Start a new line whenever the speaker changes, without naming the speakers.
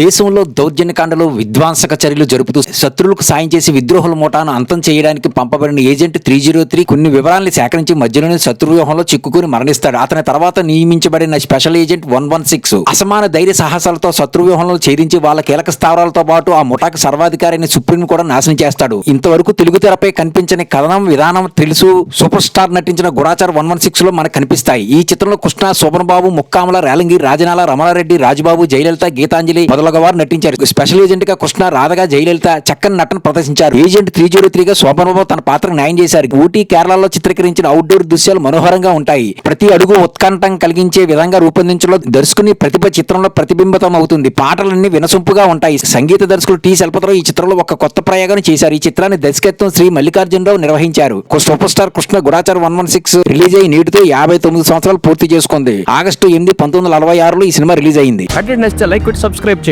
దేశంలో దౌర్జన్యకాండలో విధ్వంసక చర్యలు జరుపుతూ శత్రువులకు సాయం చేసి విద్రోహుల ముఠాను అంతం చేయడానికి పంపబడిన ఏజెంట్ త్రీ జీరో త్రీ కొన్ని వివరాలను సేకరించి మధ్యలోనే శత్రువ్యూహంలో చిక్కుకుని మరణిస్తాడు. అతని తర్వాత నియమించబడిన special agent one one six. అసమాన ధైర్య సాహసాలతో శత్రువ్యూహంలో ఛేదించి వాళ్ళ కీలక స్థావరాలతో పాటు ఆ ముఠాకు సర్వాధికారిని సుప్రీం కూడా నాశనం చేస్తాడు. ఇంతవరకు తెలుగు తెరపై కనిపించని కథనం విధానం తెలుసు సూపర్ స్టార్ నటించిన గుడాచార్ వన్ వన్ సిక్స్లో మనకు కనిపిస్తాయి. ఈ చిత్రంలో కృష్ణ శోభన్ బాబు ముక్కామల రేలంగి రాజనాల రమణారెడ్డి రాజుబాబు జయలలిత గీతాంజలి మొదలగు వారు నటించారు స్పెషల్ ఏజెంట్గా కృష్ణ రాధగా జయలలిత చక్కని నటన ప్రదర్శించారు. ఏజెంట్ త్రీ జీరో త్రీ గా తన పాత్ర న్యాయం చేశారు. ఊటీ కేరళలో చిత్రీకరించిన అవుట్డోర్ దృశ్యాలు మనోహరంగా ఉంటాయి. ప్రతి అడుగు ఉత్కంఠం కలిగించే విధంగా రూపొందించడంలో దర్శకుని ప్రతిభ చిత్రంలో ప్రతిబింబితం అవుతుంది పాటలన్నీ వినసొంపుగా ఉంటాయి. సంగీత దర్శకుడు టి. శల్పతరావు ఈ చిత్రంలో ఒక కొత్త ప్రయోగం చేశారు. ఈ చిత్రాన్ని దర్శకత్వం శ్రీ మల్లికార్జునరావు నిర్వహించారు. Super star Krishna Gudachari one one six release అయ్యి నేటితో యాభై తొమ్మిది సంవత్సరాలు పూర్తి చేసుకుంది. ఆగస్టు ఎనిమిది పంతొమ్మిది వందల అరవై ఆరులో ఈ సినిమా రిలీజ్ అయింది.
Like subscribe